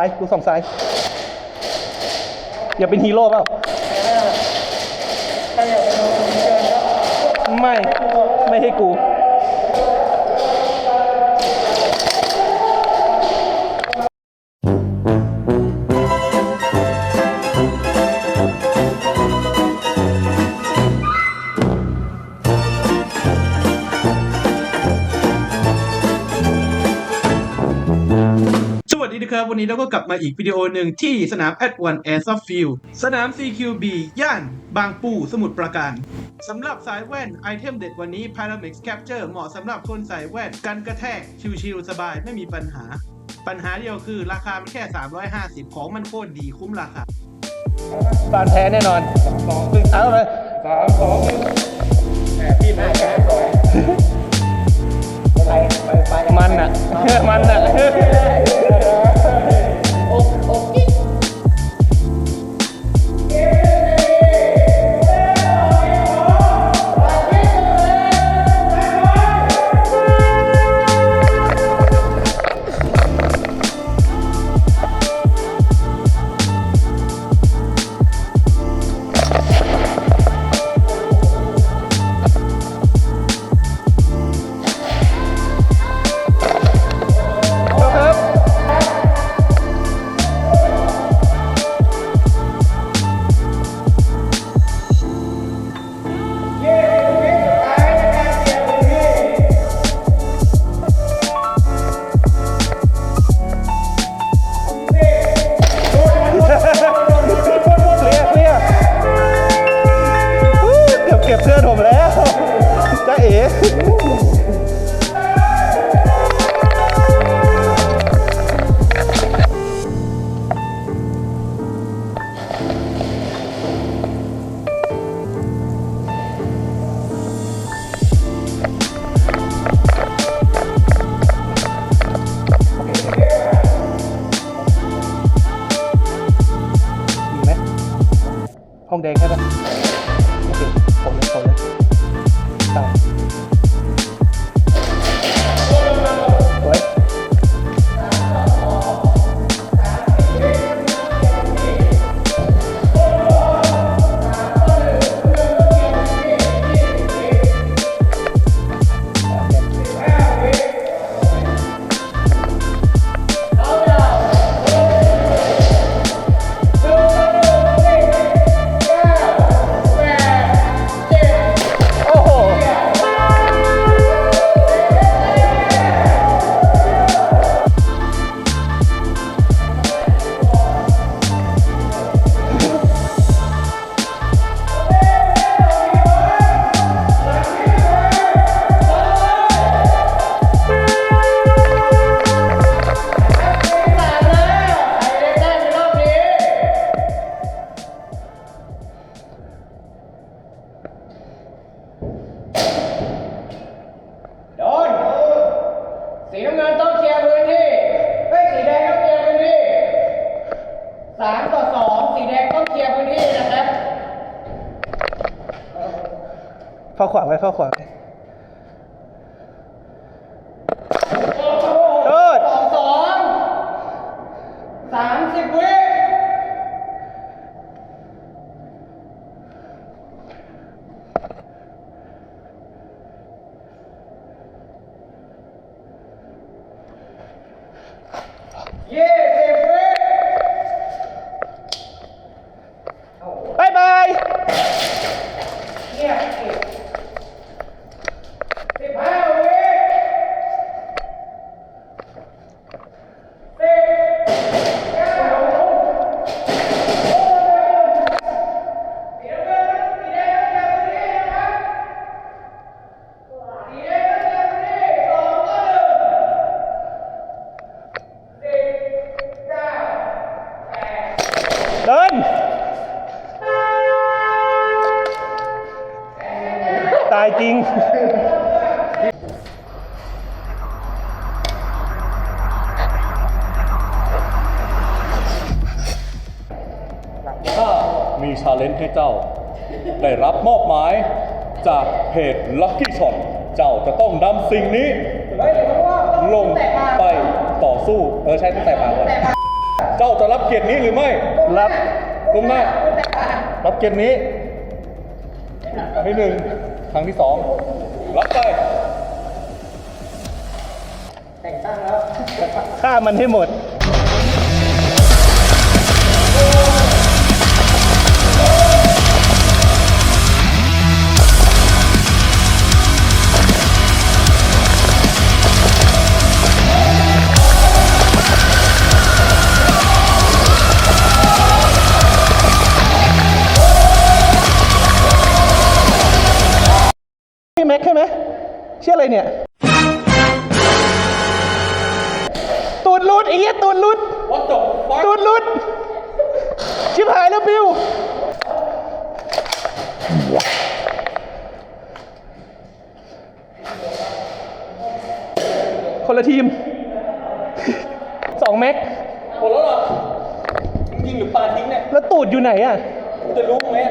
ซ้ายกูส่องซ้าย อย่าเป็นฮีโร่เปล่าถ้าอยากเป็นคนเชิญครับไม่ ไม่ให้กู นะครับวันนี้เราก็กลับมาอีกวิดีโอหนึ่งที่สนาม a d 1 Air Soft Field สนาม CQB ย่านบางปูสมุทรปราการสำหรับสายแว่นไอเทมเด็ดวันนี้ Pyramex Capture เหมาะสำหรับคนใส่แว่นกันกระแทก ชิวๆสบายไม่มีปัญหา ปัญหาเดียวคือราคามันแค่ 350 ของมันโคตรดีคุ้มราคาบานแท้แน่นอนสองหนึ่งเอาเลยสามสองหนึ่งแหมพี่มาแก่สวยไปไปไปมันอะมันอะ เฝ้าขวาไว้เฝ้าขวาไว้ สิ่งนี้เฮ้ยเดี๋ยวผมว่าต้องลงแตะปากไปต่อสู้ เออใช่ตั้งแต่ปากก่อนเจ้าจะรับเกียรตินี้หรือไม่ รับก้มหน้ารับเกียรตินี้ครั้งที่หนึ่งครั้งที่สองรับไปแต่งตั้งแล้วฆ่ามันให้หมด ชื่ออะไรเนี่ย ตูดหลุดไอ้เหี้ยตูดหลุด What the fuck ตูดหลุด ชิบหายแล้วบิว คนละทีม สองแม็กหมดแล้วเหรอมึงยิงหรือปาทิ้งเนี่ย แล้วตูดอยู่ไหนอะ กูจะรู้ไหมทิ้ง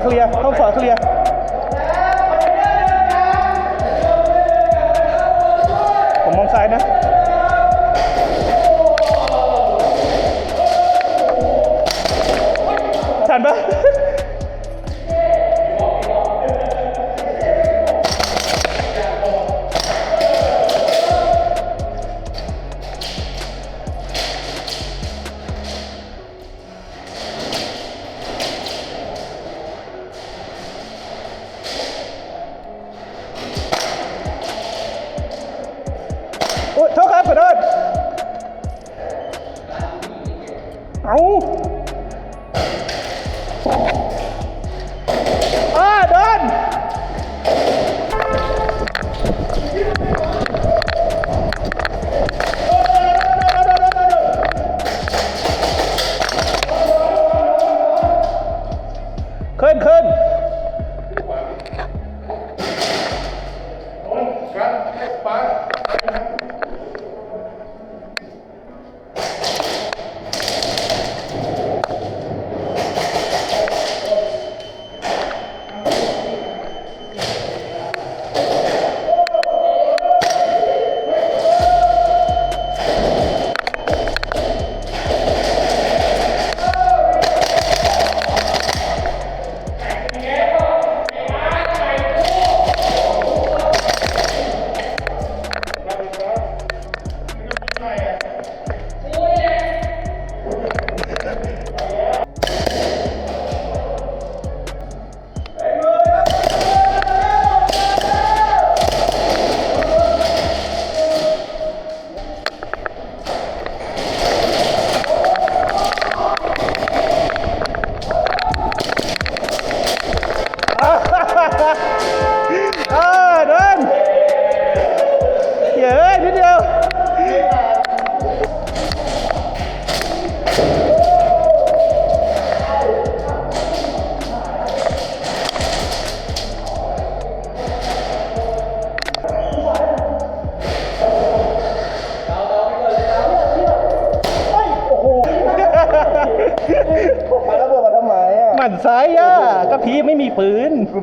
เคลียร์ ต้องขวาเคลียร์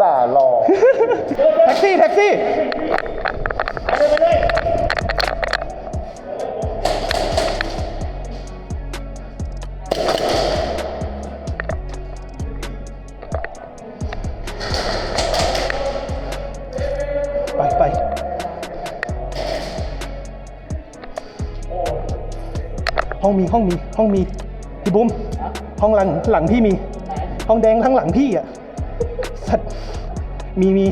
ป่าหลอกแท็กซี่แท็กซี่ ไปไปห้องมีห้องมีห้องมีพี่บุ้มห้องหลังหลังพี่มี ห้องแดงทั้งหลังพี่อะสัตว์ มีมี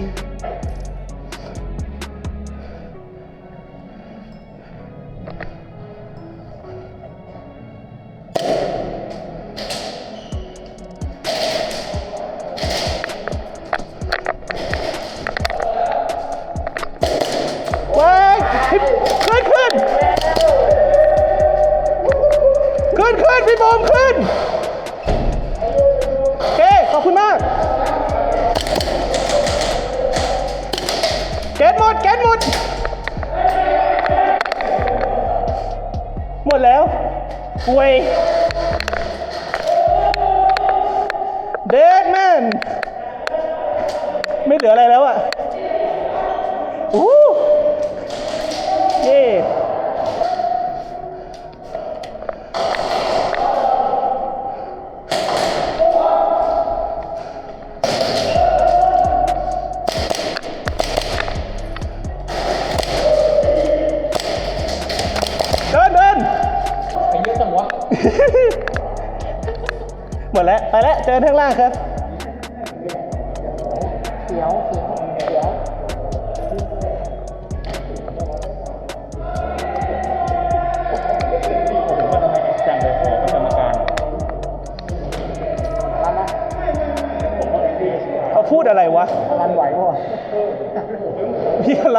มดแล้วป่วย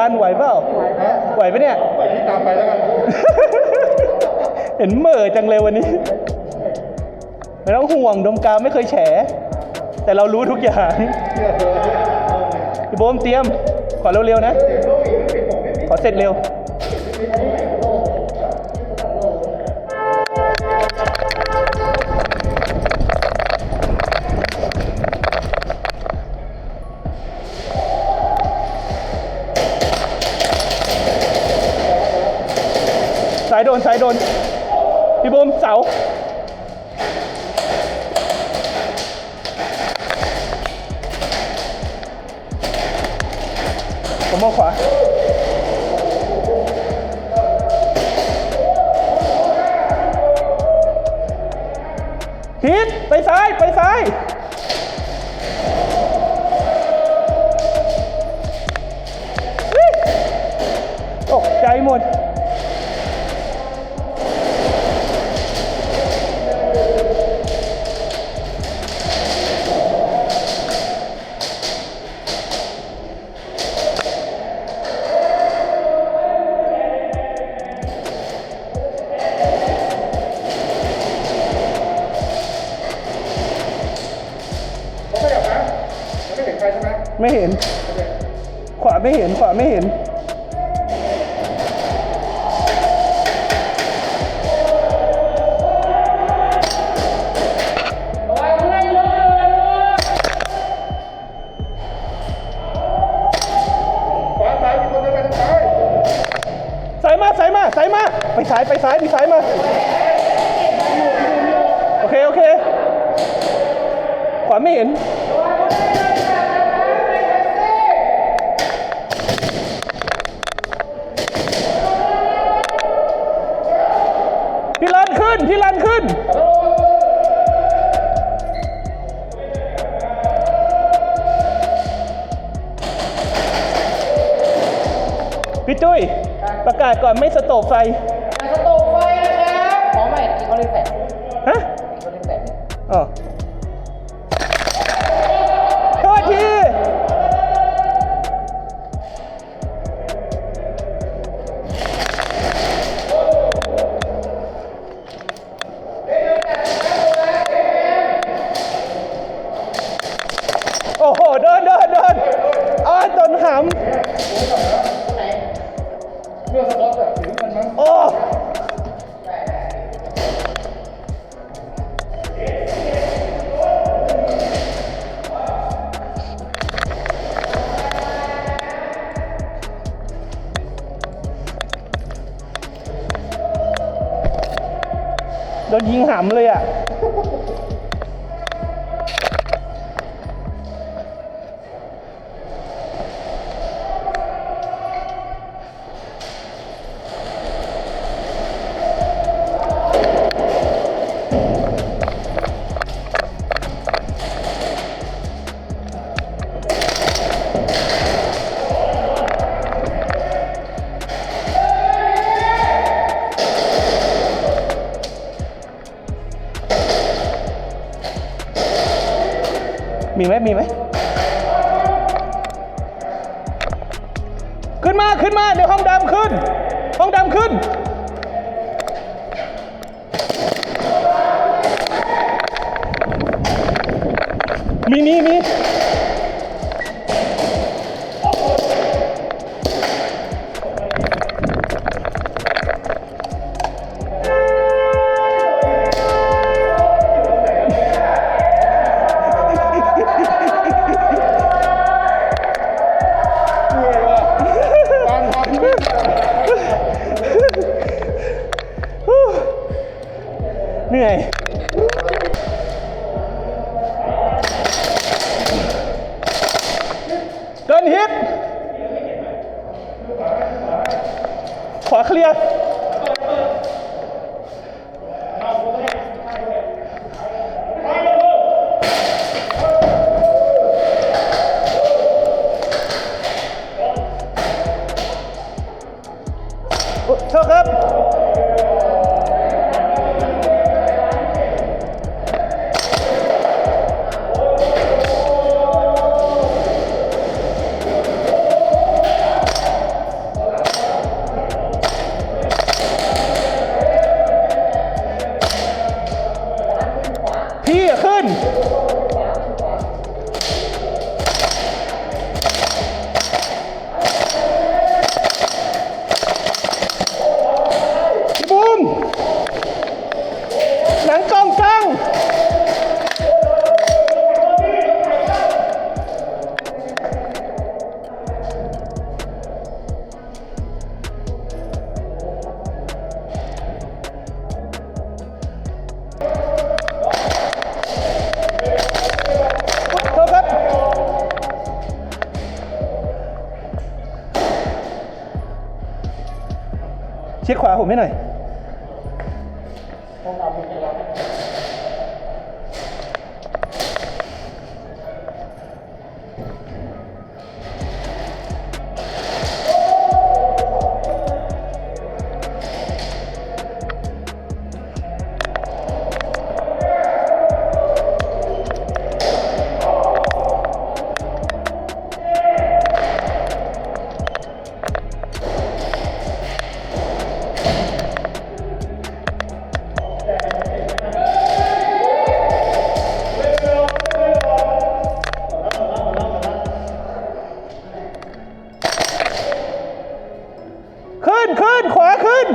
พี่ลานไหวเปล่าไหวปะเนี่ย ไปที่ตามไปแล้วกันเห็นเหม่อจังเลยวันนี้ ไม่ต้องห่วงดมกาวไม่เคยแฉ แต่เรารู้ทุกอย่างพี่โบมเตรียม ขอเร็วๆนะ ขอเสร็จเร็ว นซ้ายโดน พี่บูมเสาผมมองขวาทิศไปซ้าย ไปซ้าย ไม่เห็น ขวาไม่เห็น ขวาไม่เห็น จุ้ย ประกาศก่อนไม่สโตบไฟ นยิงหำเลยอะ มีไหมมีไหมขึ้นมาขึ้นมาเดี๋ยวห้องดำขึ้น ห้องดำขึ้น มีมีมี เหนื่อย ชิดขวาผมให้หน่อย ขึ้น ขวาขึ้น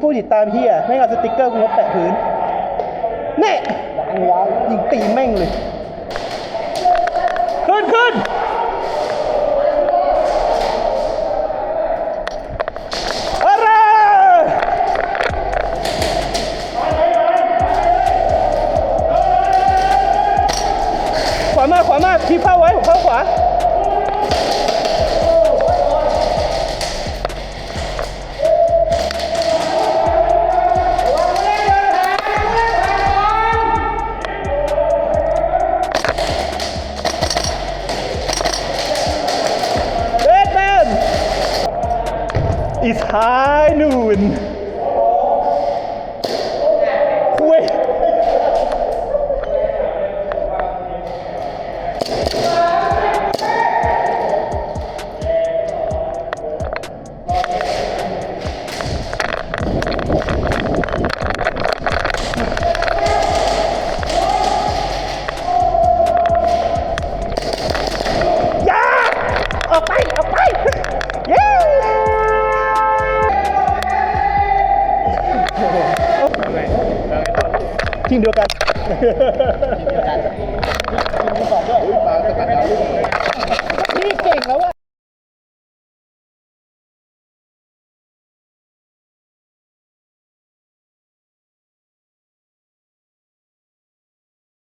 ผู้ติดตามเฮียแม่งเอาสติกเกอร์กูมาแปะพื้นเน่ยยิงตีแม่งเลย